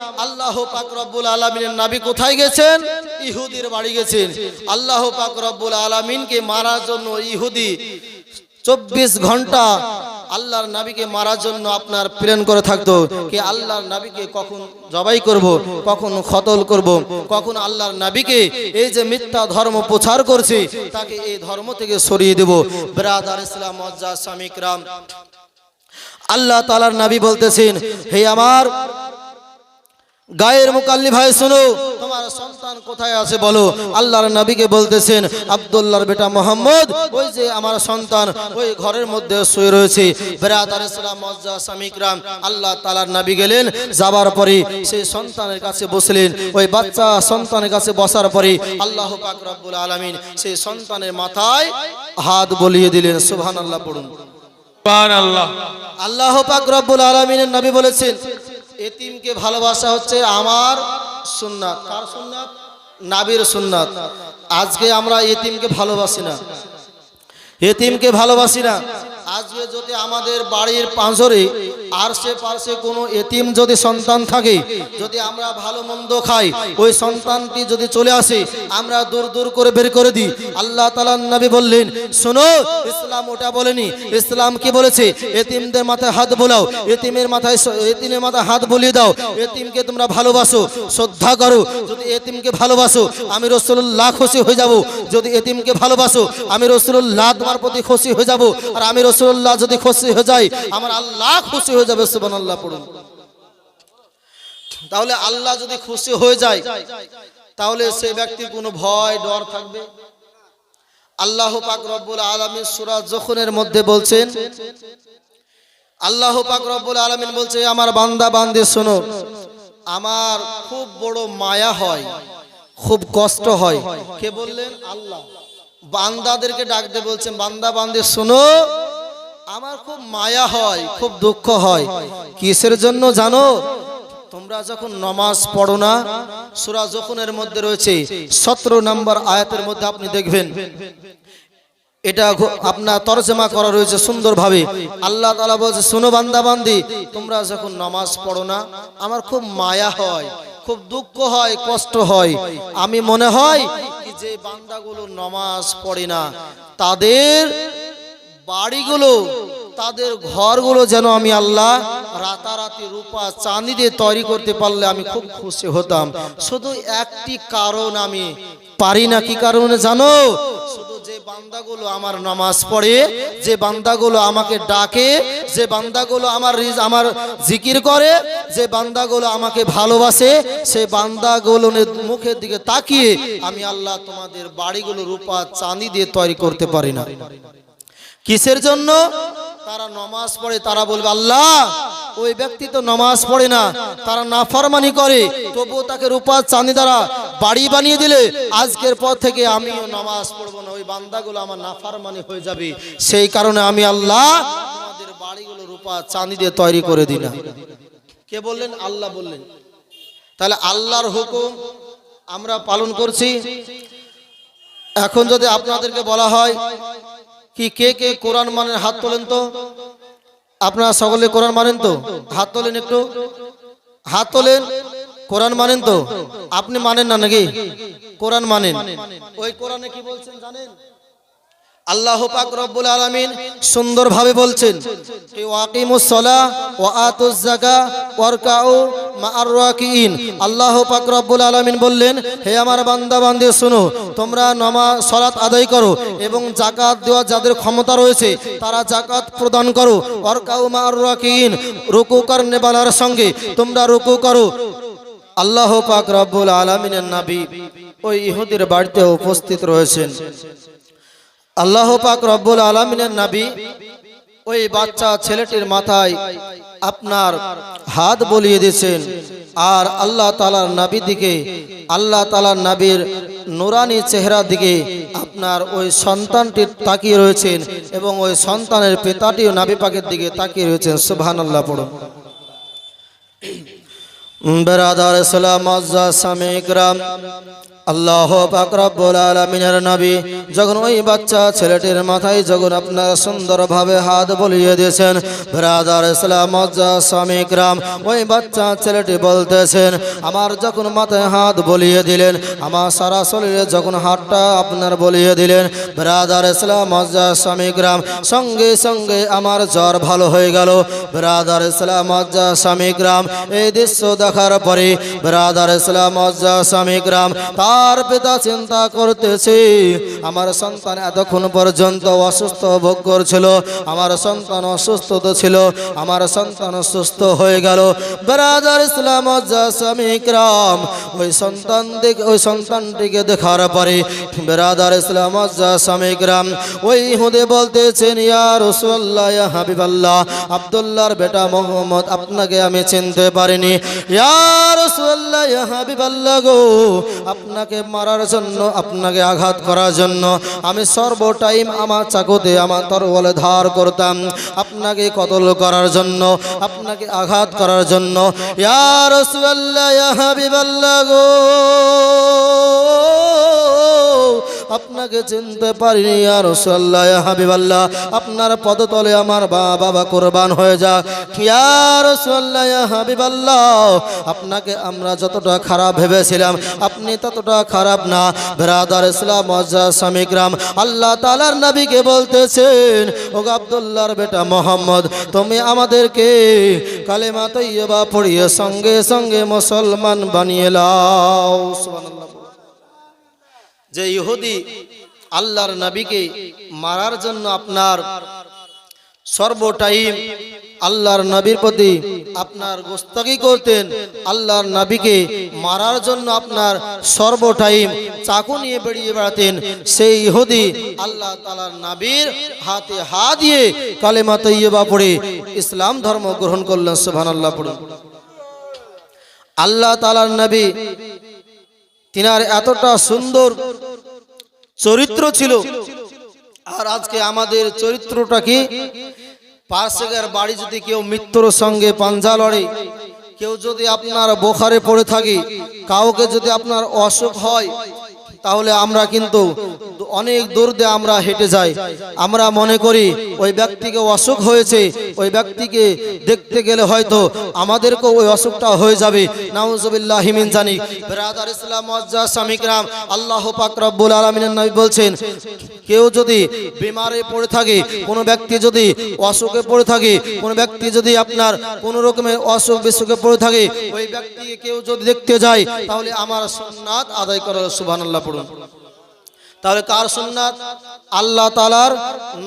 আল্লাহ পাক রব্বুল আলমিনের নাবি কোথায় গেছেন? ইহুদির বাড়ি গেছেন। আল্লাহ পাক রব্বুল আলমিনকে মারার জন্য ইহুদি চব্বিশ ঘণ্টা আল্লাহর নাবিকে মারার জন্য আপনার প্রেরণ করে থাকতো। কি আল্লাহর নাবিকে কখন জবাই করব, কখন খতল করব, কখন আল্লাহর নাবিকে এই যে মিথ্যা ধর্ম প্রচার করছে, তাকে এই ধর্ম থেকে সরিয়ে দেব। ব্রাদার ইসলাম মজ্জা স্বামিকরাম আল্লাহ তালার নাবি বলতেছেন, হে আমার গায়ের মুকাল্লি ভাই শুনো। তোমার সন্তান কোথায় আছে বলো? আল্লাহর নবীকে বলতেছেন আব্দুল্লাহর বেটা মোহাম্মদ ওই যে আমার সন্তান ওই ঘরের মধ্যে শুয়ে রয়েছে। ইসলাম মজ্জা স্বামিকরাম আল্লাহ তালার নবী গেলেন যাবার পরে সেই সন্তানের কাছে বসলেন। ওই বাচ্চা সন্তানের কাছে বসার পরে আল্লাহ পাক রব্বুল আলামিন সেই সন্তানের মাথায় হাত বলিয়ে দিলেন। সুবহানাল্লাহ পড়ুন। সুবহানাল্লাহ। আল্লাহ পাক রব্বুল আলামিনের নবী বলেছেন এতিমকে ভালোবাসা হচ্ছে আমার সুন্নাত। কার সুন্নাত? নাবির সুন্নাত। আজকে আমরা এতিমকে ভালোবাসি না। এতিমকে ভালোবাসি না। আজকে যদি আমাদের বাড়ির পাঁচরে আরশে পাশে কোনো এতিম যদি সন্তান থাকে, যদি আমরা ভালো মন্দ খাই, ওই সন্তানটি যদি চলে আসে, আমরা দূর দূর করে বের করে দিই। আল্লাহ তালা নবী বললেন, শোনো, ইসলাম ওটা বলেনি। ইসলাম কি বলেছে? এতিমদের মাথায় হাত বোলাও, এতিমের মাথায় এতিমের মাথায় হাত বলিয়ে দাও। এতিমকে তোমরা ভালোবাসো, শ্রদ্ধা করো। যদি এতিমকে ভালোবাসো, আমি রসুল্লাহ খুশি হয়ে যাব। যদি এতিমকে ভালোবাসো, আমি রসুল্লাহ তোমার প্রতি খুশি হয়ে যাব। আর আমি রসুল্লাহ যদি খুশি হয়ে যাই, আমার আল্লাহ খুশি হয়ে যাবে সুবান আল্লাহ পড়ুন। তাহলে আল্লাহ যদি খুশি হয়ে যায়, তাহলে সে ব্যক্তির কোনো ভয়, ডর থাকবে। আল্লাহ পাক রব্বুল আলমী সুরা যখনের মধ্যে বলছেন, আল্লাহ পাক রব্বুল আলমিন বলছে, আমার বান্দা, বান্দে, শোনো, আমার খুব বড় মায়া হয়, খুব কষ্ট হয়। কে বললেন? আল্লাহ। বান্দাদেরকে ডাকতে বলছেন, বান্দা, বান্দে, শোনো আমার খুব মায়া হয়, খুব দুঃখ হয়। কিসের জন্য জানো? তোমরা যখন নমাজ পড়ো না, সুরা যখনের মধ্যে রয়েছে সতেরো নম্বর আয়াতের মধ্যে আপনি দেখবেন, এটা আপনার তরজমা করা রয়েছে সুন্দরভাবে। আল্লাহ তালা বলছে, শুনো বান্দা, বান্দি, তোমরা যখন নমাজ পড়ো না, আমার খুব মায়া হয়, খুব দুঃখ হয়, কষ্ট হয়। আমি মনে হয় যে বান্দাগুলো নমাজ পড়ে না, তাদের বাড়িগুলো, তাদের ঘরগুলো যেন আমি আল্লাহ রাতারাতি রূপা চাঁদি দিয়ে তৈরি করতে পারলে আমি খুব খুশি হতাম। শুধু একটি কারণ আমি পারি না, কি কারণে জানো? শুধু যে বান্দাগুলো আমার নামাজ পড়ে, যে বান্দাগুলো আমাকে ডাকে, যে বান্দাগুলো আমার আমার জিকির করে, যে বান্দাগুলো আমাকে ভালোবাসে সেই বান্দাগুলো মুখের দিকে তাকিয়ে আমি আল্লাহ তোমাদের বাড়িগুলো রূপা চাঁদি দিয়ে তৈরি করতে পারি না। কিসের জন্য? তারা নমাজ পড়ে, তারা বলবে, আল্লাহ, ওই ব্যক্তি তো নমাজ পড়ে না। তারা নাফরমানি করে, তবুও তাকে রূপা চাঁদি দ্বারা বাড়ি বানিয়ে দিলে, আজকের পর থেকে আমিও নামাজ পড়ব না। ওই বান্দাগুলো আমার নাফরমানি হয়ে যাবে। সেই কারণে আমি আল্লাহ তোমাদের বাড়িগুলো রূপা চাঁদি দিয়ে তৈরি করে দিই না। কে বললেন? আল্লাহ বললেন। তাহলে আল্লাহর হুকুম আমরা পালন করছি। এখন যদি আপনাদেরকে বলা হয় কি কে কে কোরআন মানেন হাত তোলেন তো? আপনারা সকলে কোরআন মানেন তো? হাত তোলেন একটু। হাত তোলেন? কোরআন মানেন তো? আপনি মানেন না নাকি? কোরআন মানেন। ওই কোরআনে কি বলছেন জানেন? আল্লাহ পাক রব্বুল আলামিন সুন্দরভাবে বলছেন আল্লাহ পাক রব্বুল আলামিন বললেন, হে আমার বান্দা বান্দী শুনো, তোমরা নামাজ, সালাত আদায় করো এবং যাকাত দেওয়া যাদের ক্ষমতা রয়েছে, তারা যাকাত প্রদান করো। ওয়ারকাউ মা'আর রাকিইন রুকু করনে বালার সঙ্গে, তোমরা রুকু করো। আল্লাহ পাক রব্বুল আলামিনের নবী ওই ইহুদির বাড়িতে উপস্থিত রয়েছেন। আল্লাহ পাক রব্বুল আলমিনের নাবি, ওই বাচ্চা ছেলেটির মাথায় আপনার হাত বলিয়ে দিয়েছেন। আর আল্লাহ তালার নাবি দিকে, আল্লাহ তালার নাবির নুরানি চেহারা দিকে আপনার ওই সন্তানটি তাকিয়ে রয়েছেন এবং ওই সন্তানের পিতাটিও নাবি পাকের দিকে তাকিয়ে রয়েছেন। সুবহান আল্লাহ পড়ুন বেরাদার ইসলাম স্বামী গ্রাম আল্লাহ পাকরাবুল আলমিনের নবী যখন ওই বাচ্চা ছেলেটির মাথায় যখন আপনার সুন্দরভাবে হাত বলিয়ে দিয়েছেন, ব্রাদার ইসলাম স্বামী গ্রাম ওই বাচ্চা ছেলেটি বলতেছেন, আমার যখন মাথায় হাত বলিয়ে দিলেন, আমার সারা শরীরে যখন হাতটা আপনার বলিয়ে দিলেন, ব্রাদার ইসলাম স্বামী গ্রাম সঙ্গে সঙ্গে আমার জ্বর ভালো হয়ে গেল, ব্রাদার ইসলাম স্বামী গ্রাম এই দৃশ্য দেখার পরে ব্রাদার ইসলাম স্বামী গ্রাম তার পিতা চিন্তা করতেছে। আমার সন্তান এতক্ষণ পর্যন্ত অসুস্থ ভোগ করছিল। আমার সন্তান অসুস্থ তো ছিল। আমার সন্তান সুস্থ হয়ে গেল। ব্রাদার ইসলাম স্বামী ওই সন্তান ওই সন্তানটিকে দেখার পরে ব্রাদার ইসলাম স্বামী গ্রাম ওই হুদে বলতেছেন, ইয়া রসুল্লাহ হাবিবাল্লাহ, আব্দুল্লাহর বেটা মোহাম্মদ, আপনাকে আমি চিনতে পারিনি। ইয়া রসুল্লাহ হাবিবাল্লাহ গো, আপনাকে মারার জন্য, আপনাকে আঘাত করার জন্য আমি সর্ব টাইম আমার চাকুতে, আমার তরবলে ধার করতাম। আপনাকে কতল করার জন্য, আপনাকে আঘাত করার জন্য। ইয়া রসুল্লাহ ইয়া হাবিবাল্লাহ গো। আপনাকে চিনতে পারিনি আর রসুল্লাহ হাবিবাল্লাহ। আপনার পদতলে আমার বাবা কোরবান হয়ে যাক। ইয়ার রসুল্লাহ হাবিবাল্লাহ, আপনাকে আমরা যতটা খারাপ ভেবেছিলাম, আপনি ততটা খারাপ না। বেরাদার ইসলাম স্বামীগ্রাম আল্লাহ তালার নবীকে বলতেছেন ও আবদুল্লাহর বেটা মোহাম্মদ, তুমি আমাদেরকে কালেমা তৈয়বা পড়িয়ে সঙ্গে সঙ্গে মুসলমান বানিয়ে লাও। সুবহানাল্লাহ। যে ইহুদি আল্লাহর নবীকে মারার জন্য আপনার সর্ব টাইম আল্লাহর নবীর প্রতি আপনার গোস্তাকি করতেন, আল্লাহর নবীকে মারার জন্য আপনার সর্ব টাইম চাকু নিয়ে বেরিয়ে বেড়াতেন। সেই ইহুদি আল্লাহ তালার নবীর হাতে হাত দিয়ে কালেমা তৈয়বা পড়ে ইসলাম ধর্ম গ্রহণ করলেন, সুবহানাল্লাহ পড়ুন। আল্লাহ তালার নবী, তিনার এতটা সুন্দর চরিত্র ছিল। আর আজকে আমাদের চরিত্রটা কি? পার্শ্বের বাড়ি যদি কেউ মৃত্যুর সঙ্গে পাঞ্জা লড়ে, কেউ যদি আপনার বোখারে পড়ে থাকে, কাউকে যদি আপনার অসুখ হয়, তাহলে আমরা কিন্তু অনেক দূর দিয়ে আমরা হেঁটে যাই। আমরা মনে করি ওই ব্যক্তিকে অসুখ হয়েছে, ওই ব্যক্তিকে দেখতে গেলে হয়তো আমাদেরকেও ওই অসুখটা হয়ে যাবে। নাউজুবিল্লাহ হিমিন জানি ব্রাদার ইসলাম, মজ্জা স্বামীকরাম আল্লাহ পাক রব্বুল আলমিনের নবী বলছেন, কেউ যদি বিমারে পড়ে থাকে, কোনো ব্যক্তি যদি অসুখে পড়ে থাকে, কোনো ব্যক্তি যদি আপনার কোনো রকমের অসুখ বিসুখে পড়ে থাকে, ওই ব্যক্তিকে কেউ যদি দেখতে যায়, তাহলে আমার সুন্নাত আদায় করার সুবহানাল্লাহ পড়ুন। তাহলে কার সুন্নাত? আল্লাহ তালার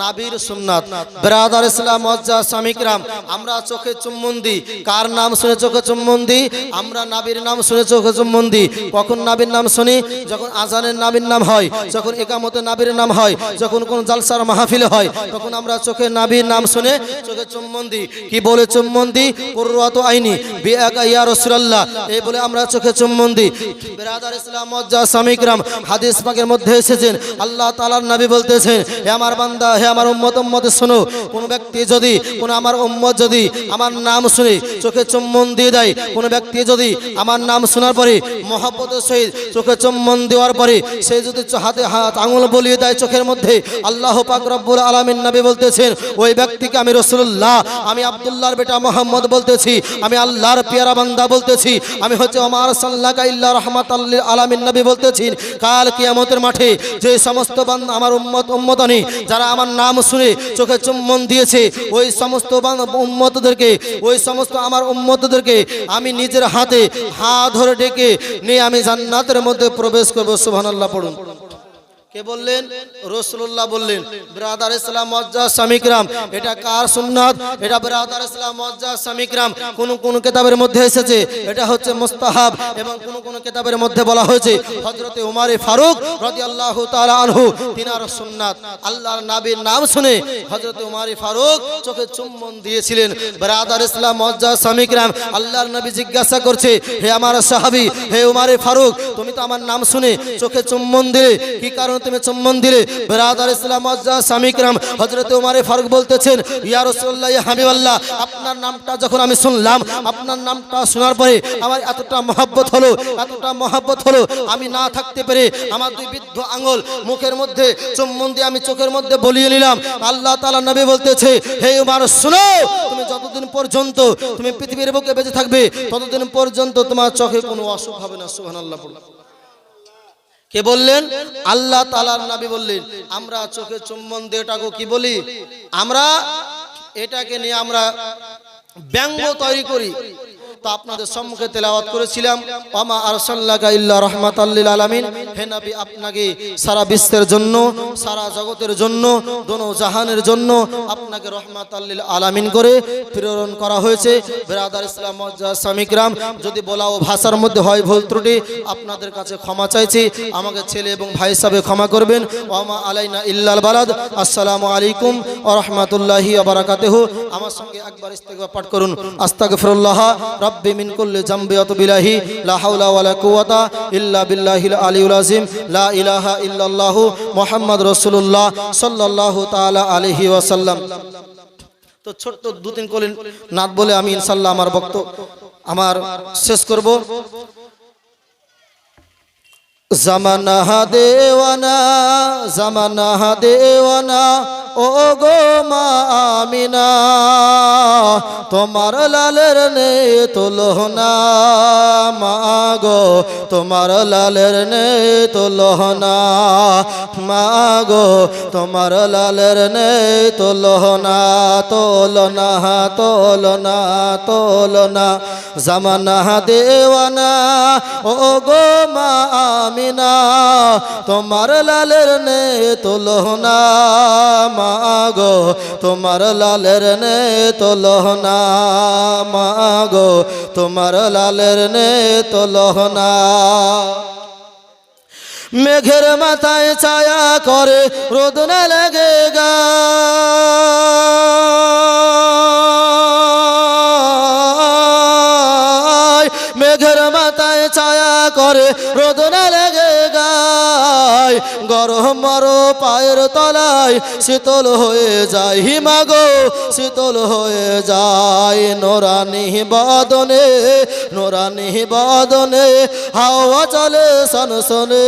নাবির সুন্নাত। ব্রাদার ইসলাম, মজ্জা স্বামীকরাম আমরা চোখে চুম্বন দিই। কার নাম শুনে চোখে চুম্বন দিই? আমরা নাবির নাম শুনে চোখে চুম্বন দিই। কখন নাবির নাম শুনি? যখন আজানের নাবির নাম হয়, যখন একামতের নাবির নাম হয়, যখন কোন জালসার মাহফিল হয়, তখন আমরা চোখে নাবির নাম শুনে চোখে চুম্বন দিই। কি বলে চুম্বন দিই? পড়ুয়াত আইনি বিয়াকা ইয়া রসুলাল্লাহ। এই বলে আমরা চোখে চুম্বন দিই। ব্রাদার ইসলাম, মজ্জা স্বামীকরাম হাদিস পাকের মধ্যে এসেছেন আল্লাহ তালার নবী বলতেছেন, হে আমার বান্দা, হে আমার উম্মত উম্মত, শোনো, কোন ব্যক্তি যদি, কোন আমার উম্মত যদি আমার নাম শুনে চোখে চুম্বন দিয়ে দেয়, কোন ব্যক্তি যদি আমার নাম শোনার পরে মহাপতের সহিত চোখে চুম্বন দেওয়ার পরে সে যদি হাতে হাত, আঙুল বলিয়ে দেয় চোখের মধ্যে, আল্লাহ পাক রব্বুল আলামিন নবী বলতেছেন, ওই ব্যক্তিকে আমি রসুল্লাহ আমি আব্দুল্লাহর বেটা মোহাম্মদ বলতেছি, আমি আল্লাহর পিয়ারা বান্দা বলতেছি, আমি হচ্ছে আমার সাল্লাহ ইল্লা রহমাত আলামিন নবী বলতেছি, কাল কিয়ামতের মাঠে যে সমস্ত আমার উম্মত উম্মতনি, যারা আমার নাম শুনে চোখে চুম্বন দিয়েছে, ওই সমস্ত উম্মতদেরকে, ওই সমস্ত আমার উম্মতদেরকে আমি নিজের হাতে হাত ধরে ডেকে নিয়ে আমি জান্নাতের মধ্যে প্রবেশ করব। সুবহানাল্লাহ পড়ুন। কে বললেন? রসুল্লাহ বললেন, ব্রাদার ইসলাম, মজ্জা, সামিকরাম। এটা কার সুন্নাত? এটা ব্রাদার ইসলাম, মজ্জা, সামিকরাম। কোন কোন কিতাবের মধ্যে এসেছে? এটা হচ্ছে মুস্তাহাব এবং কোন কোন কিতাবের মধ্যে বলা হয়েছে, হযরতে উমারে ফারুক তাআলা আনহু, তিনার সুন্নাত। আল্লাহর নবীর নাম শুনে হযরতে উমারে ফারুক চোখে চুম্বন দিয়েছিলেন। ব্রাদার ইসলাম, মজ্জা, সামিকরাম, আল্লাহর নবী জিজ্ঞাসা করছে, হে আমার সাহাবী, হে উমারে ফারুক, তুমি তো আমার নাম শুনে চোখে চুম্বন দিলে, কি কারণে তুমি চুম্বন দিলে বেরাদার ইসলাম আজ্জা সামিকরাম হজরত উমারে ফারুক বলতেছেন, ইয়া রাসূলুল্লাহ, ইয়া হাবিবাল্লাহ, আপনার নামটা যখন আমি শুনলাম, আপনার নামটা শোনার পরে আমার এতটা মহাব্বত হলো, এতটা মহাব্বত হলো, আমি না থাকতে পেরে আমার দুই বৃদ্ধ আঙ্গুল মুখের মধ্যে, চুম্বন দিয়ে আমি চোখের মধ্যে বলিয়ে নিলাম আল্লাহ তাআলা নবী বলতেছে, হে উমার, শুনো, তুমি যতদিন পর্যন্ত তুমি পৃথিবীর বুকে বেঁচে থাকবে, ততদিন পর্যন্ত তোমার চোখে কোনো অসুখ হবে না, সুবহানাল্লাহ বলুন। কে বললেন? আল্লাহ তালার নাবি বললেন, আমরা চোখে চুম্বন দিয়ে এটাকে কি বলি? আমরা এটাকে নিয়ে আমরা ব্যঙ্গ তৈরি করি। তো আপনাদের সম্মুখে তেলাওয়াত করেছিলাম। আমা আরসাল্লাকা ইল্লা রহমাতাল্লিল আলামিন। হে নবী, আপনাকে সারা বিশ্বের জন্য, সারা জগতের জন্য, দোনো জাহানের জন্য আপনাকে রহমাতাল্লিল আলামিন করে প্রেরণ করা হয়েছে। বেরাদার ইসলাম সামিকরাম যদি বলা ও ভাষার মধ্যে হয় ভুল ত্রুটি, আপনাদের কাছে ক্ষমা চাইছি। আমাকে ছেলে এবং ভাই হিসাবে ক্ষমা করবেন। ওয়ামা আলাইনা ইল্লাল বালাদ। আসসালামু আলাইকুম ওয়া রাহমাতুল্লাহি ওয়া বারাকাতুহু। আমার সঙ্গে একবার ইস্তেগফার পাঠ করুন। আস্তাগফিরুল্লাহ। রাব্বি মিন কুল্লি জামবি ওয়া তুবিলাহি লা হাওলা ওয়া লা কুওয়াতা ইল্লা বিল্লাহিল আলিউল আযীম, লা ইলাহা ইল্লাল্লাহ মুহাম্মদ রাসূলুল্লাহ সাল্লাল্লাহু তাআলা আলাইহি ওয়াসাল্লাম। তো ছোট্ট দু তিন কলিন নাত বলে আমি ইনশাল্লাহ আমার বক্ত আমার শেষ করব। জামানা দেওয়ানা জামানা দেওয়ানা ও গো মা আমিনা, তোমার লালের নে তুলহনা মা গো, তোমার লালের নে তুলহনা মা গো, তোমার লালের নে তুলহনা তোলনা তোলনা তোলনা, জামানা দেওয়ানা ও গো মা আমিনা। তোমার লালের নে তুলহনা মা গো। তোমার লালের নে তুলহনা মা গো। তোমার লালের নে তুলহনা মেঘের মাথায় ছায়া করে রোদ না লাগে গা। ছায়া করে রোদ না লেগে গায় গরম মরো পায়ের তলায়, শীতল হয়ে যায় হিমাগো, শীতল হয়ে যায় নোরানি বদনে নোরানি বদনে, হাওয়া চলে সন সনে,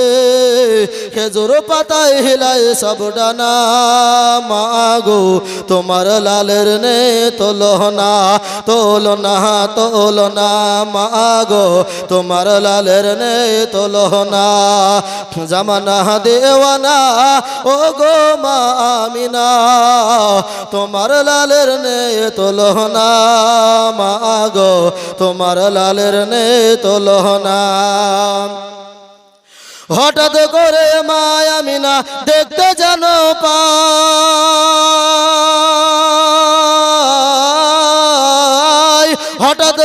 খেজুর পাতায় হিলায় সব ডানা, মাগো, তোমার লালের নে তোলনা তোলনা তোলনা, মাগো, তোমার লালের নে তোলনা, জামানা দেওয়ানা ও গো মামিনা তোমার লালের নে তোলনা মাগো তোমার লালের নে তোলনা হঠাৎ করে মায়ামিনা দেখতে যেন পাই হঠাৎ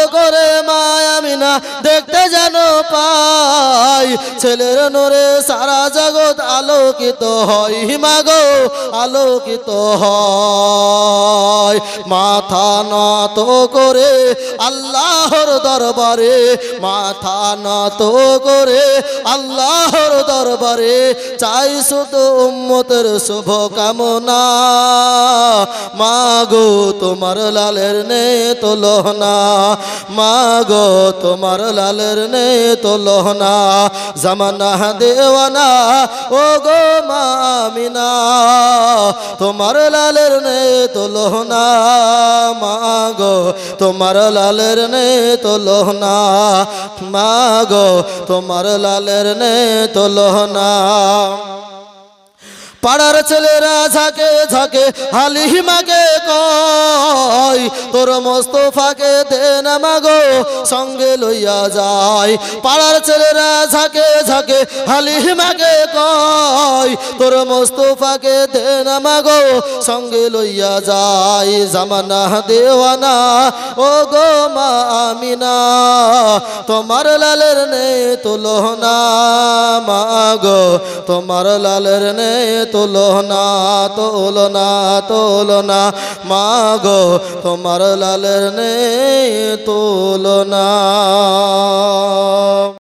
ছেলের নোরে সারা জগৎ আলোকিত হয়। হিমাগো আলোকিত হয়। মাথা নত করে আল্লাহর দরবারে, মাথা নত করে আল্লাহর দরবারে চাই শুধু উম্মতের শুভ কামনা মাগো তোমার লালের নে তোলনা মাগো তোমার লালের নে তোলনা জামানা দেওয়ানা ও গো মামিনা, তোমার লালের নে তোলনা মাগো, তোমার লালের নে তোলনা মাগো, তোমার লালের নে তোলনা পাড়ার ছেলেরা ঝাঁকে ঝাঁকে হালিমাকে কয় তোর মোস্তফাকে দে না মাগো, সঙ্গে লইয়া যায় পাড়ার ছেলেরা ঝাঁকে ঝাঁকে, হালিমাকে কয় তোর মোস্তফাকে দে না মাগো, সঙ্গে লইয়া যায় জামানা দেওয়ানা ও গো মা আমিনা, তোমার লালের নে তুলনা মাগো, তোমার লালের নে তুলনা তুলনা তুলনা। মাগো তোমার লালের নেই তুলনা।